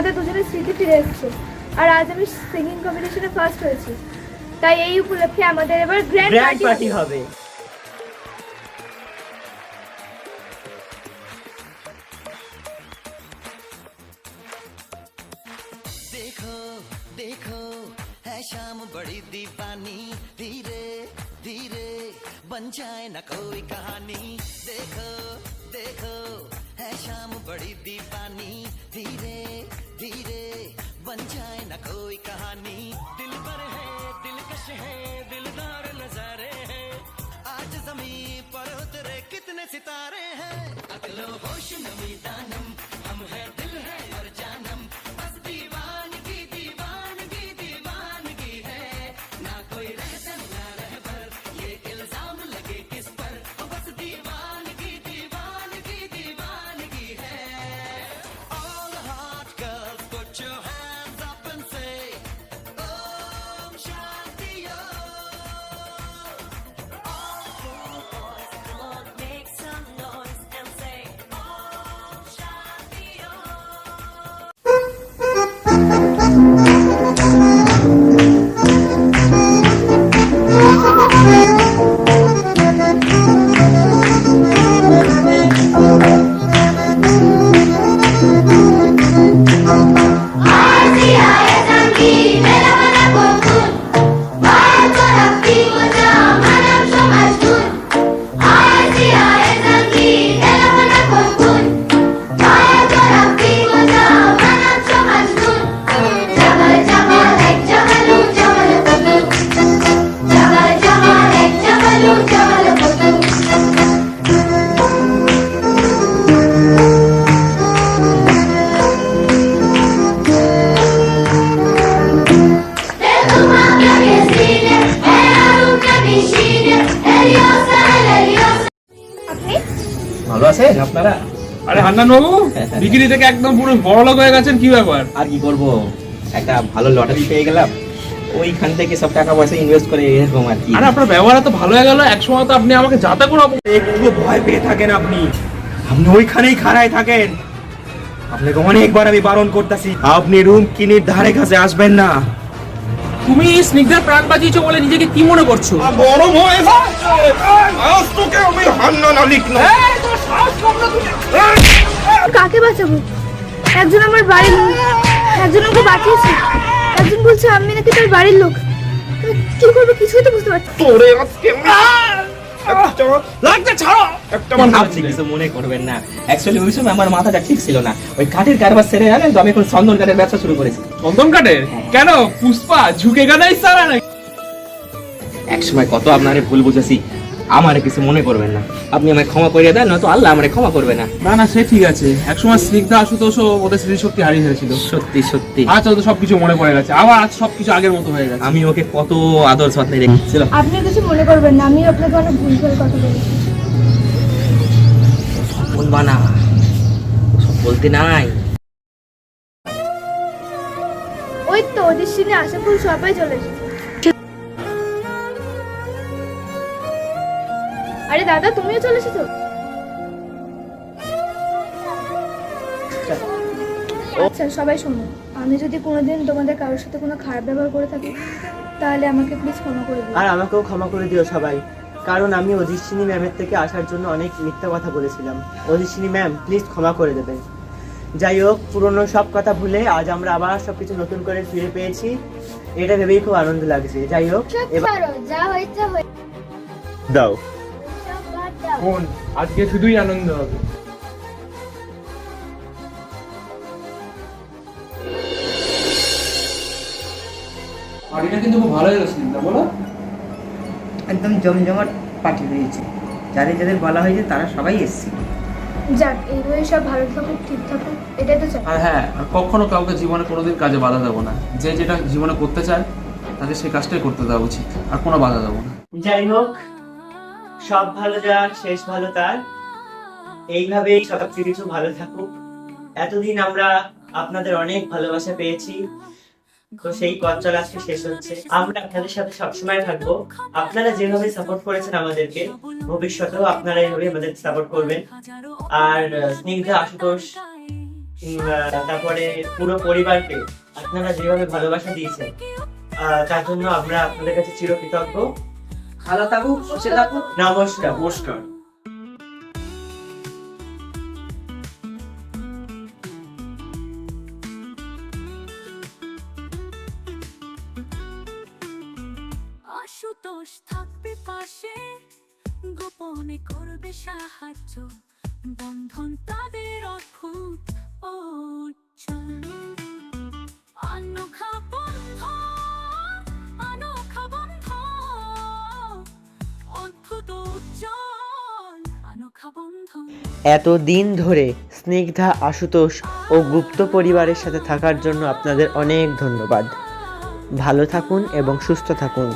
আমাদের দুজনের স্মৃতি ফিরে এসেছে আর আজ আমি সিঙ্গিং কম্পিটিশনে ফার্স্ট হয়েছি তাই এই উপলক্ষে আমাদের এবার গ্র্যান্ড গ্র্যান্ড পার্টি পার্টি হবে देखो देखो है शाम बड़ी दीवानी धीरे धीरे बन जाए न कोई कहानी देखो देखो है शाम बड़ी दीपानी धीरे धीरे बन जाए ना कोई कहानी। दिल पर है दिलकश है, दिलदार नजारे हैं। आज ज़मीन पर उतरे कितने सितारे हैं। अकलो होश ভালো আছেন আপনারা। আরে হান্নান বাবু বিক্রি থেকে একদম পুরো বড় লোক হয়ে গেছেন কি ব্যাপার? আর কি করব? একটা ভালো লটারি পেয়ে গেলাম। ওইখান থেকে সব টাকা পয়সা ইনভেস্ট করে এরকম আর কি। আরে আপনার ব্যবহার তো ভালো হয়ে গেল এক সময় তো আপনি আমাকে যাতা করে একটু ভয় পেয়ে থাকেন আপনি। আপনি ওইখানেই খাড়ায় থাকেন। আপনাকে অনেকবার আমি বারণ করতেছি। আপনি রুম কিনির ধারে কাছে আসবেন না। তুমি স্নিগ্ধার প্রাণ বাঁচিয়েছো বলে নিজেকে কি মনে করছ? গরম হয়ে যাচ্ছে। আজ তোকে আমি হান্নান আলিক না। বাঁচাবো? একজন আমার বাড়ির একজন আমাকে বাঁচিয়েছে। একজন বলছে আমি নাকি তার বাড়ির লোক। কি করব? কিছুই তো বুঝতে পারছি তোরে আজকে লাগছে ছাড়ো! একটা আপনি কিছু মনে করবেন না। অ্যাকচুয়ালি ওই সময় আমার মাথাটা ঠিক ছিল না। ওই কাঠের কারবার সেরে জানেন তো আমি এখন চন্দন কাঠের ব্যবসা শুরু করেছি। চন্দন কাটে কেন? পুষ্পা ঝুঁকে গানা ইচ্ছা নাকি? এক সময় কত আপনারে ভুল বুঝেছি। আমার কিছু মনে করবেন না। আপনি আমায় ক্ষমা করে দেন নয়তো আল্লাহ আমারে ক্ষমা করবে না। না না সে ঠিক আছে। এক একসময় স্নিগ্ধা আশুতোষও ওদের স্মৃতিশক্তি হারিয়ে ফেলেছিল। সত্যি সত্যি। আজ ওদের সবকিছু মনে পড়ে গেছে। আবার আজ সবকিছু আগের মতো হয়ে গেছে। আমি ওকে কত আদর যত্নে রেখেছিলাম আপনি কিছু মনে করবেন না আমি আপনাকে অনেক ভুল করে কথা বলেছি। বলবা না বলতে নাই। ওই তো ওদের সিনে আশাফুল সবাই চলে এসেছে। আরে দাদা তুমিও চলে এসেছ? আচ্ছা সবাই শোনো। আমি যদি কোনোদিন তোমাদের কারোর সাথে কোনো খারাপ ব্যবহার করে থাকি তাহলে আমাকে প্লিজ ক্ষমা করে দিও। আর আমাকেও ক্ষমা করে দিও সবাই। কারণ আমি অজিশ্বিনী ম্যামের থেকে আসার জন্য অনেক মিথ্যা কথা বলেছিলাম। অজিশ্বিনী ম্যাম প্লিজ ক্ষমা করে দেবেন। যাই হোক পুরনো সব কথা ভুলে আজ আমরা আবার সবকিছু নতুন করে ফিরে পেয়েছি। এটা ভেবেই খুব আনন্দ লাগছে। যাই হোক এবার যা হয়েছে। দাও। ফোন আজকে শুধুই আনন্দ হবে। পার্টিটা কিন্তু খুব ভালো হলো স্নিগ্ধা বলো। একদম জমজমাট পার্টি হয়েছে। যাদের যাদের বলা হয়েছে তারা সবাই এসছে। যাক এইভাবে সব ভালো থাকুক ঠিক থাকুক এটাই তো চাই। আর হ্যাঁ আর কখনো কাউকে জীবনে কোনোদিন কাজে বাধা দেবো না। যে যেটা জীবনে করতে চায় তাকে সেই কাজটাই করতে দেওয়া উচিত আর কোনো বাধা দেবো না। যাই হোক সব ভালো যার শেষ ভালো তার। এইভাবেই সব কিছু ভালো থাকুক। এতদিন আমরা আপনাদের অনেক ভালোবাসা পেয়েছি। তো সেই পথ আজকে শেষ হচ্ছে। আমরা আপনাদের সাথে সবসময় থাকব। আপনারা যেভাবে সাপোর্ট করেছেন আমাদেরকে, ভবিষ্যতেও আপনারা এইভাবে আমাদের সাপোর্ট করবেন। আর স্নিগ্ধা, আশুতোষ তারপরে পুরো পরিবারকে আপনারা যেভাবে ভালোবাসা দিয়েছেন তার জন্য আমরা আপনাদের কাছে চিরকৃতজ্ঞ। ভালো থাকুক সুস্থ থাকুক। নমস্কার নমস্কার। আশুতোষ থাকবে পাশে গোপনে করবে সাহায্য। বন্ধন তাদের অদ্ভুত ও উজ্জ্বল। অনোখা বন্ধন, এতদিন ধরে স্নিগ্ধা, আশুতোষ ও গুপ্ত পরিবারের সাথে থাকার জন্য আপনাদের অনেক ধন্যবাদ। ভালো থাকুন এবং সুস্থ থাকুন।